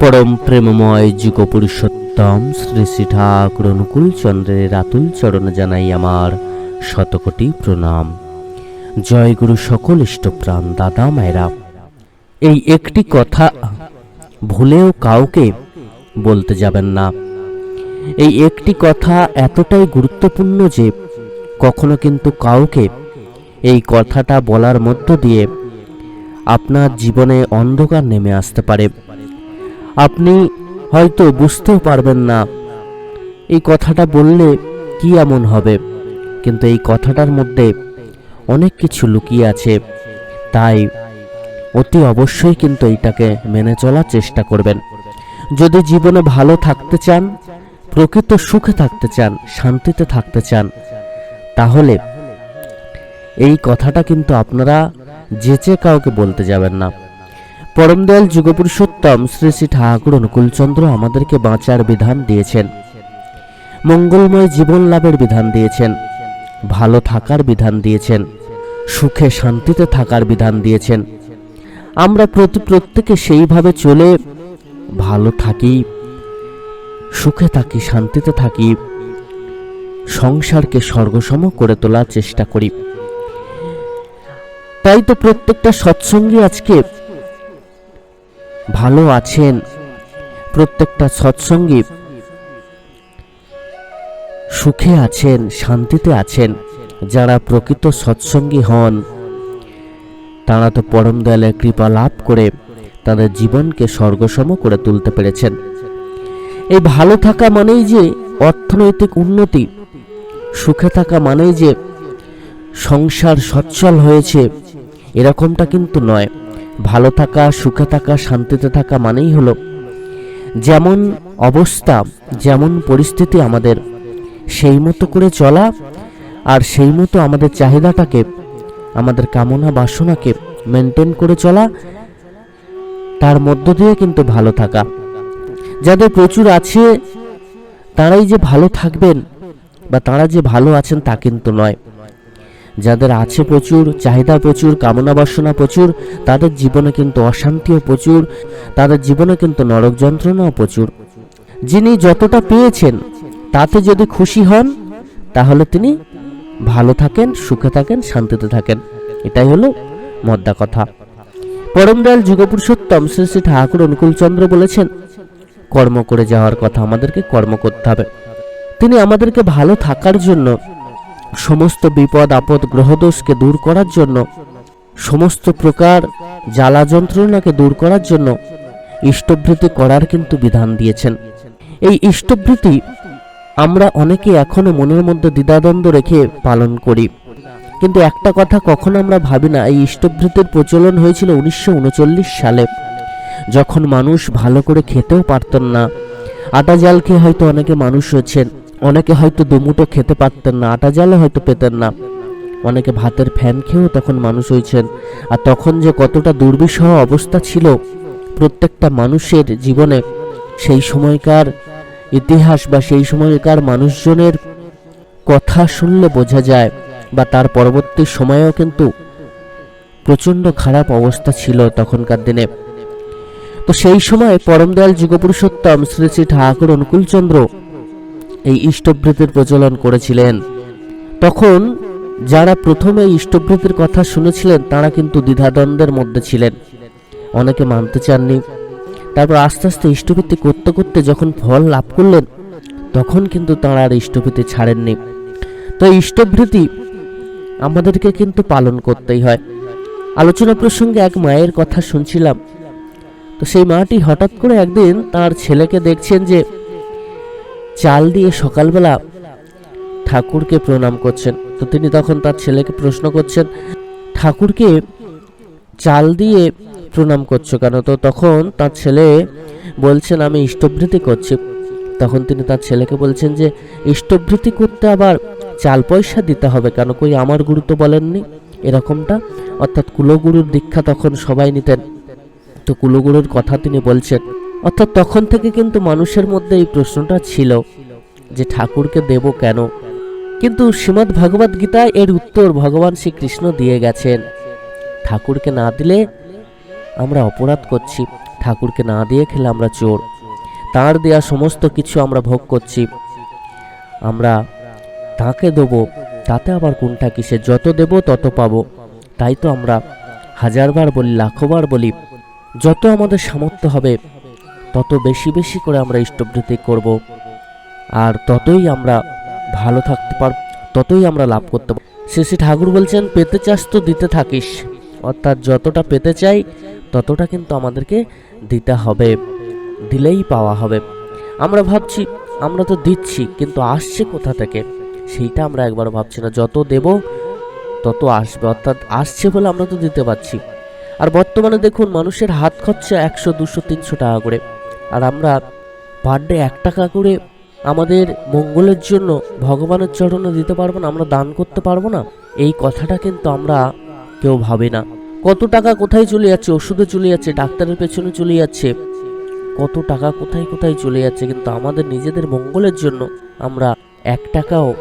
পরম প্রেমময় যুগ পুরুষোত্তম শ্রী শ্রী ঠাকুর অনুকূল চন্দ্রের আতুল চরণে জানাই আমার শতকোটি প্রণাম। জয় গুরু সকল ইষ্টপ্রাণ দাদা মায়েরা। এই একটি কথা ভুলেও কাউকে বলতে যাবেন না। এই একটি কথা এতটাই গুরুত্বপূর্ণ যে কখনো কিন্তু কাউকে এই কথাটা বলার মধ্য দিয়ে আপনার জীবনে অন্ধকার নেমে আসতে পারে। আপনি হয়তো বুঝতেও পারবেন না। এই কথাটা বললে কি এমন হবে? কিন্তু এই কথাটার মধ্যে অনেক কিছু লুকিয়ে আছে। তাই অতি অবশ্যই কিন্তু এইটাকে মেনে চলার চেষ্টা করবেন। যদি জীবনে ভালো থাকতে চান, প্রকৃত সুখে থাকতে চান, শান্তিতে থাকতে চান, তাহলে এই কথাটা কিন্তু আপনারা যেচে কাউকে বলতে যাবেন না। পরমদয়াল যুগপুরুষোত্তম শ্রী শ্রী ঠাকুর অনুকূলচন্দ্র আমাদেরকে বাঁচার বিধান দিয়েছেন। মঙ্গলময় জীবন লাভের বিধান দিয়েছেন। ভালো থাকার বিধান দিয়েছেন। সুখে শান্তিতে থাকার বিধান দিয়েছেন। আমরা প্রতি প্রত্যেকে সেইভাবে চলে ভালো থাকি, সুখে থাকি, শান্তিতে থাকি, সংসারকে স্বর্গসম করে তোলার চেষ্টা করি। তাই তো প্রত্যেকটা সৎসঙ্গী আজকে ভালো আছেন। প্রত্যেকটা সৎসঙ্গী সুখে আছেন, শান্তিতে আছেন। যারা প্রকৃত সৎসঙ্গী হন, তারা তো পরম দয়ালের কৃপা লাভ করে তাদের জীবনকে স্বর্গসম করে তুলতে পেরেছেন। এই ভালো থাকা মানেই যে অর্থনৈতিক উন্নতি, সুখে থাকা মানেই যে সংসার সচ্ছল হয়েছে, এরকমটা কিন্তু নয়। ভালো থাকা, সুখে থাকা, শান্তিতে থাকা মানেই হলো যেমন অবস্থা, যেমন পরিস্থিতি আমাদের, সেই মতো করে চলা আর সেই মতো আমাদের চাহিদাটাকে, আমাদের কামনা বাসনাকে মেনটেন করে চলা, তার মধ্য দিয়ে কিন্তু ভালো থাকা। যাদের প্রচুর আছে, তারাই যে ভালো থাকবেন বা তারা যে ভালো আছেন তা কিন্তু নয়। যাদের আছে প্রচুর, চাহিদা প্রচুর, কামনা বাসনা প্রচুর, তাদের জীবনে কিন্তু অশান্তিও প্রচুর, তাদের জীবনে কিন্তু নরক যন্ত্রণাও প্রচুর। যিনি যতটা পেয়েছেন, তাতে যদি খুশি হন, তাহলে তিনি ভালো থাকেন, সুখে থাকেন, শান্তিতে থাকেন। এটাই হলো মদ্দা কথা। পরমদয়াল যুগপুরুষোত্তম শ্রী শ্রী ঠাকুর অনুকূলচন্দ্র বলেছেন, কর্ম করে যাওয়ার কথা আমাদেরকে কর্ম করতে হবে। তিনি আমাদেরকে ভালো থাকার জন্য সমস্ত বিপদ, আপদ, গ্রহদোষকে দূর করার জন্য, সমস্ত প্রকার জ্বালা যন্ত্রণাকে দূর করার জন্য ইষ্টভৃতি করার কিন্তু বিধান দিয়েছেন। এই ইষ্টভৃতি আমরা অনেকে এখনও মনের মধ্যে দ্বিধাদ্বন্দ্ব রেখে পালন করি। কিন্তু একটা কথা কখনো আমরা ভাবি না, এই ইষ্টভৃতির প্রচলন হয়েছিল উনিশশো উনচল্লিশ সালে, যখন মানুষ ভালো করে খেতেও পারতেন না। আটা জাল খেয়ে হয়তো অনেকে মানুষ হয়েছেন অনেকে হয়তো দুমুটো খেতে পারতেন না, আটা জালে হয়তো পেতেন না। অনেকে ভাতের ফ্যান খেয়েও তখন মানুষ হয়েছেন। আর তখন যে কতটা দুর্বিষহ অবস্থা ছিল প্রত্যেকটা মানুষের জীবনে, সেই সময়কার ইতিহাস বা সেই সময়কার মানুষজনের কথা শুনলে বোঝা যায় বা তার পরবর্তী সময়েও কিন্তু প্রচণ্ড খারাপ অবস্থা ছিল তখনকার দিনে। তো সেই সময় পরমদয়াল যুগপুরুষোত্তম শ্রী শ্রী ঠাকুর অনুকূলচন্দ্র এই ইষ্টভৃতির প্রচলন করেছিলেন। তখন যারা প্রথমে ইষ্টভৃতির কথা শুনেছিলেন, তারা কিন্তু দ্বিধাদ্বন্দ্বের মধ্যে ছিলেন। অনেকে মানতে চাননি। তারপর আস্তে আস্তে ইষ্টভৃতি করতে করতে যখন ফল লাভ করলেন, তখন কিন্তু তারা আর ইষ্টভৃতি ছাড়েননি। তো ইষ্টভৃতি আমাদেরকে কিন্তু পালন করতেই হয়। আলোচনা প্রসঙ্গে এক মায়ের কথা শুনছিলাম। তো সেই মাটি হঠাৎ করে একদিন তার ছেলেকে দেখছেন যে চাল দিয়ে সকালবেলা ঠাকুরকে প্রণাম করছেন। তো তিনি তখন তার ছেলেকে প্রশ্ন করছেন, ঠাকুরকে চাল দিয়ে প্রণাম করছ কেন? তো তখন তার ছেলে বলছেন, আমি ইষ্টভৃতি করছি। তখন তিনি তার ছেলেকে বলছেন যে, ইষ্টভৃতি করতে আবার চাল পয়সা দিতে হবে কেন? কই আমার গুরু তো বলেননি এরকমটা? অর্থাৎ কুলগুরুর দীক্ষা তখন সবাই নিতেন। তো কুলগুরুর কথা তিনি বলছেন অর্থাৎ তখন থেকে কিন্তু মানুষের মধ্যে এই প্রশ্নটা ছিল যে ঠাকুরকে দেব কেন? কিন্তু শ্রীমদ্ ভগবদ গীতায় এর উত্তর ভগবান শ্রীকৃষ্ণ দিয়ে গেছেন। ঠাকুরকে না দিলে আমরা অপরাধ করছি। ঠাকুরকে না দিয়ে খেলে আমরা চোর। তার দেয়া সমস্ত কিছু আমরা ভোগ করছি। আমরা তাকে দেবো, তাতে আবার কোনটা কিসে যত দেব, তত পাবো। তাই তো আমরা হাজারবার বলি, লাখবার বলি, যত আমাদের সামর্থ্য হবে তত বেশি বেশি করে আমরা ইষ্টবৃত্তি করব। আর ততই আমরা ভালো থাকতে পারব ততই আমরা লাভ করতে পারব শ্রী শ্রী ঠাকুর বলছেন, পেতে চাস তো দিতে থাকিস। অর্থাৎ যতটা পেতে চাই, ততটা কিন্তু আমাদেরকে দিতে হবে। দিলেই পাওয়া হবে। আমরা ভাবছি, আমরা তো দিচ্ছি, কিন্তু আসছে কোথা থেকে? সেইটা আমরা একবার ভাবছি না। যত দেব, তত আসবে। অর্থাৎ আসছে বলে আমরা তো দিতে পারছি। আর বর্তমানে দেখুন, মানুষের হাত খরচা একশো, দুশো, তিনশো টাকা করে। আর আমরা পার ডে এক টাকা করে আমাদের মঙ্গলের জন্য ভগবানের চরণে দিতে পারব না, আমরা দান করতে পারব না, এই কথাটা কিন্তু আমরা কেউ ভাবি না। কত টাকা কোথায় চলে যাচ্ছে? ওষুধে চলে যাচ্ছে, ডাক্তারের পেছনে চলে যাচ্ছে। কত টাকা কোথায় কোথায় চলে যাচ্ছে? কিন্তু আমাদের নিজেদের মঙ্গলের জন্য আমরা এক টাকাও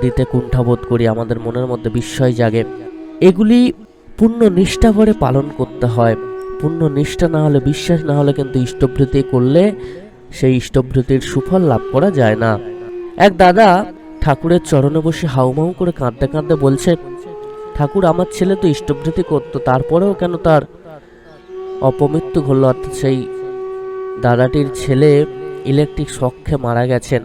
দিতে কুণ্ঠাবোধ করি, আমাদের মনের মধ্যে বিস্ময় জাগে। এগুলি পূর্ণ নিষ্ঠা ভরে পালন করতে হয়। পূর্ণ নিষ্ঠা না হলে, বিশ্বাস না হলে কিন্তু ইষ্টবৃত্তি করলে সেই ইষ্টবৃত্তির সুফল লাভ করা যায় না। এক দাদা ঠাকুরের চরণে বসে হাউমাউ করে কাঁদতে কাঁদতে বলছে, ঠাকুর, আমার ছেলে তো ইষ্টবৃত্তি করতো, তারপরেও কেন তার অপমৃত্যু ঘটল? অর্থাৎ সেই দাদাটির ছেলে ইলেকট্রিক শখে মারা গেছেন।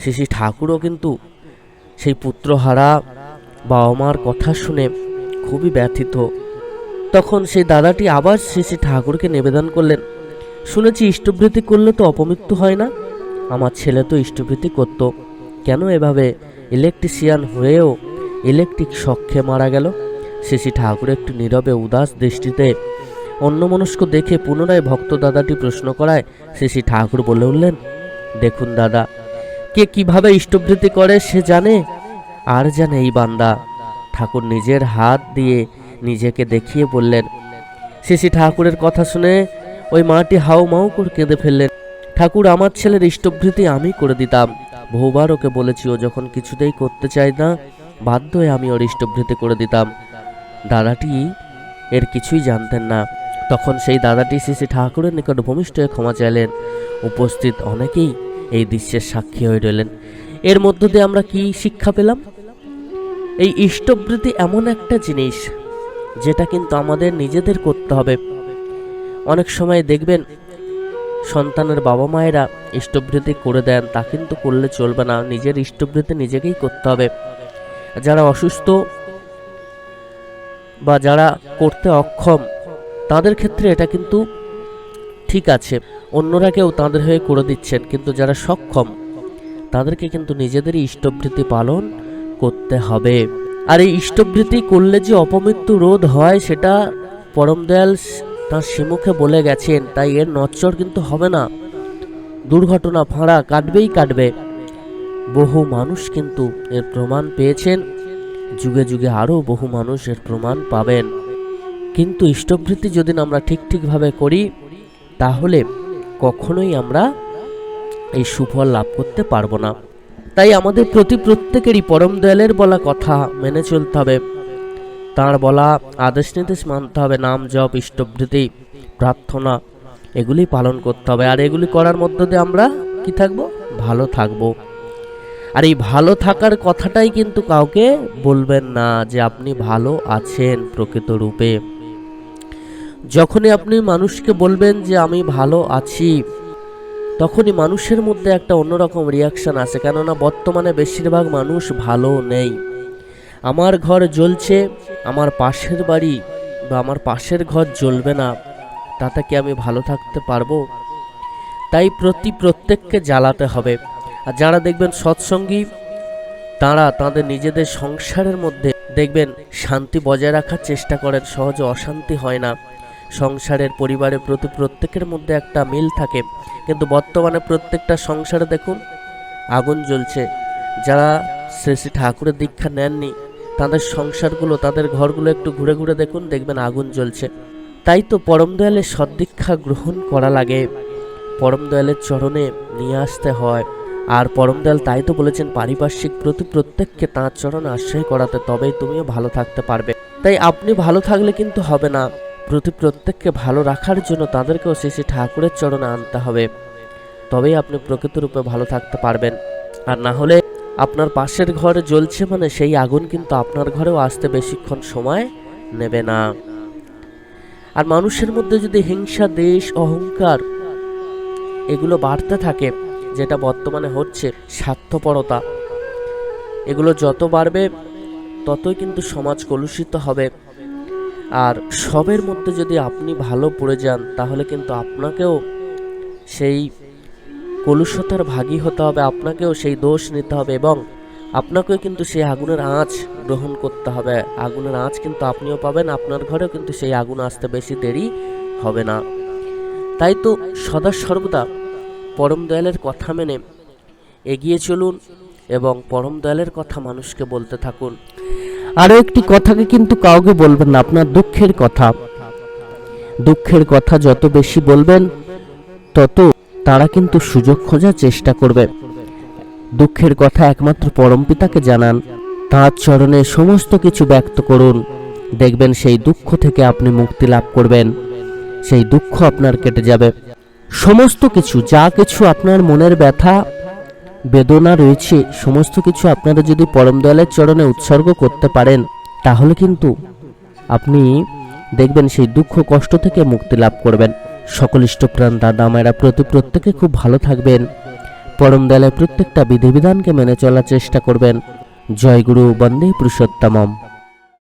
শ্রী ঠাকুরও কিন্তু সেই পুত্রহারা বাবা মার কথা শুনে খুবই ব্যথিত। তখন সেই দাদাটি আবার শ্রী ঠাকুরকে নিবেদন করলেন, শুনেছি ইষ্টবৃত্তি করলে তো অপমৃত্যু হয় না। আমার ছেলে তো ইষ্টবৃত্তি করত। কেন এভাবে? ইলেকট্রিশিয়ান হয়েও ইলেকট্রিক শখে মারা গেল। শ্রী ঠাকুর একটু নীরবে উদাস দৃষ্টিতে অন্যমনস্ক দেখে পুনরায় ভক্ত দাদাটি প্রশ্ন করায় শ্রী ঠাকুর বলে উঠলেন, দেখুন দাদা, কে কীভাবে ইষ্টবৃত্তি করে সে জানে? আর জানে এই বান্দা। ঠাকুর নিজের হাত দিয়ে নিজেকে দেখিয়ে বললেন শ্রী ঠাকুরের কথা শুনে ওই মাটি হাউ মাউ করে কেঁদে ফেললেন। ঠাকুর, আমার ছেলের ইষ্টবৃত্তি আমি করে দিতাম। বহুবার ওকে বলেছি ও যখন কিছুতেই করতে চায় না, বাধ্য হয়ে আমি ওর ইষ্টবৃত্তি করে দিতাম। দাদাটি এর কিছুই জানতেন না। তখন সেই দাদাটি শ্রী ঠাকুরের নিকট ভূমিষ্ঠ হয়ে ক্ষমা চাইলেন। উপস্থিত অনেকেই এই দৃশ্যের সাক্ষী হয়ে রইলেন। এর মধ্য দিয়ে আমরা কি শিক্ষা পেলাম? এই ইষ্টবৃত্তি এমন একটা জিনিস যেটা কিন্তু আমাদের নিজেদের করতে হবে। অনেক সময় দেখবেন, সন্তানের বাবা মায়েরা ইষ্টবৃত্তি করে দেন, তা কিন্তু করলে চলবে না। নিজের ইষ্টবৃত্তি নিজেকেই করতে হবে। যারা অসুস্থ বা যারা করতে অক্ষম, তাদের ক্ষেত্রে এটা কিন্তু ঠিক আছে। অন্যরা কেউ তাদের হয়ে করে দিচ্ছেন, কিন্তু যারা সক্ষম, তাদেরকে কিন্তু নিজেদেরই ইষ্টবৃত্তি পালন করতে হবে। আর এই ইষ্টবৃত্তি করলে যে অপমৃত্যু রোধ হয়, সেটা পরম দয়াল তাঁর শ্রীমুখে বলে গেছেন। তাই এর নচ্চর কিন্তু হবে না। দুর্ঘটনা ফাঁড়া কাটবেই কাটবে। বহু মানুষ কিন্তু এর প্রমাণ পেয়েছেন। যুগে যুগে আরও বহু মানুষ এর প্রমাণ পাবেন। কিন্তু ইষ্টবৃত্তি যদি আমরা ঠিক ঠিকভাবে করি, তাহলে কখনোই আমরা এই সুফল লাভ করতে পারব না। তাই আমাদের প্রতি প্রত্যেকেরই পরম দয়ালের বলা কথা মেনে চলতে হবে। তার বলা আদেশ নির্দেশ মানতে হবে, নাম জপ ইষ্টবৃত্তি প্রার্থনা, এগুলি পালন করতে হবে। আর এগুলি করার মধ্য দিয়ে আমরা কি থাকব? ভালো থাকব। আর এই ভালো থাকার কথাটাই কিন্তু কাউকে বলবেন না যে আপনি ভালো আছেন প্রকৃত রূপে। যখনই আপনি মানুষকে বলবেন যে আমি ভালো আছি তখনই মানুষের মধ্যে একটা অন্যরকম রিয়াকশন আসে, কেননা বর্তমানে বেশিরভাগ মানুষ ভালো নেই। আমার ঘর জ্বলছে, আমার পাশের বাড়ি বা আমার পাশের ঘর জ্বলবে না, তাতে কি আমি ভালো থাকতে পারব? তাই প্রতি প্রত্যেককে জ্বালাতে হবে। আর যারা দেখবেন সৎসঙ্গী, তারা তাদের নিজেদের সংসারের মধ্যে দেখবেন শান্তি বজায় রাখার চেষ্টা করেন, সহজে অশান্তি হয় না। সংসারের পরিবারের প্রতি প্রত্যেকের মধ্যে একটা মিল থাকে। কিন্তু বর্তমানে প্রত্যেকটা সংসারে দেখুন, আগুন জ্বলছে। যারা শ্রী শ্রী ঠাকুরের দীক্ষা নেননি, তাদের সংসারগুলো, তাদের ঘরগুলো একটু ঘুরে ঘুরে দেখুন, দেখবেন আগুন জ্বলছে। তাই তো পরম দয়ালের সদ্দীক্ষা গ্রহণ করা লাগে। পরম দয়ালের চরণে নিয়ে আসতে হয়। আর পরম দয়াল তাই তো বলেছেন, পারিপার্শ্বিক প্রতি প্রত্যেককে তাঁর চরণে আশ্রয় করাতে, তবেই তুমিও ভালো থাকতে পারবে। তাই আপনি ভালো থাকলে কিন্তু হবে না। প্রতি প্রত্যেককে ভালো রাখার জন্য তাদেরকেও শ্রী ঠাকুরের চরণে আনতে হবে। তবেই আপনি প্রকৃত রূপে ভালো থাকতে পারবেন। আর না হলে আপনার পাশের ঘরে জ্বলছে মানে সেই আগুন কিন্তু আপনার ঘরেও আসতে বেশিক্ষণ সময় নেবে না। আর মানুষের মধ্যে যদি হিংসা, দেশ, অহংকার এগুলো বাড়তে থাকে, যেটা বর্তমানে হচ্ছে স্বার্থপরতা, এগুলো যত বাড়বে ততই কিন্তু সমাজ কলুষিত হবে। আর সবের মধ্যে যদি আপনি ভালো পড়ে যান, তাহলে কিন্তু আপনাকেও সেই কলুষতার ভাগী হতে হবে, আপনাকেও সেই দোষ নিতে হবে এবং আপনাকেও কিন্তু সেই আগুনের আঁচ গ্রহণ করতে হবে। আগুনের আঁচ কিন্তু আপনিও পাবেন, আপনার ঘরেও কিন্তু সেই আগুন আসতে বেশি দেরি হবে না। তাই তো সদা সর্বদা পরম দয়ালের কথা মেনে এগিয়ে চলুন এবং পরম দয়ালের কথা মানুষকে বলতে থাকুন। আরও একটি কথাকে কিন্তু কাউকে বলবেন না, আপনার দুঃখের কথা। দুঃখের কথা যত বেশি বলবেন, তত তারা কিন্তু সুযোগ খোঁজার চেষ্টা করবে। দুঃখের কথা একমাত্র পরমপিতাকে জানান। তাঁর চরণে সমস্ত কিছু ব্যক্ত করুন। দেখবেন সেই দুঃখ থেকে আপনি মুক্তি লাভ করবেন। সেই দুঃখ আপনার কেটে যাবে। সমস্ত কিছু, যা কিছু আপনার মনের ব্যথা বেদনা রয়েছে, সমস্ত কিছু আপনারা যদি পরম দয়ালের চরণে উৎসর্গ করতে পারেন, তাহলে কিন্তু আপনি দেখবেন সেই দুঃখ কষ্ট থেকে মুক্তি লাভ করবেন। সকল ইষ্টপ্রাণ দাদা মায়েরা প্রতি প্রত্যেকে খুব ভালো থাকবেন। পরম দয়ালের প্রত্যেকটা বিধিবিধানকে মেনে চলার চেষ্টা করবেন। জয় গুরু বন্দে পুরুষোত্তমম।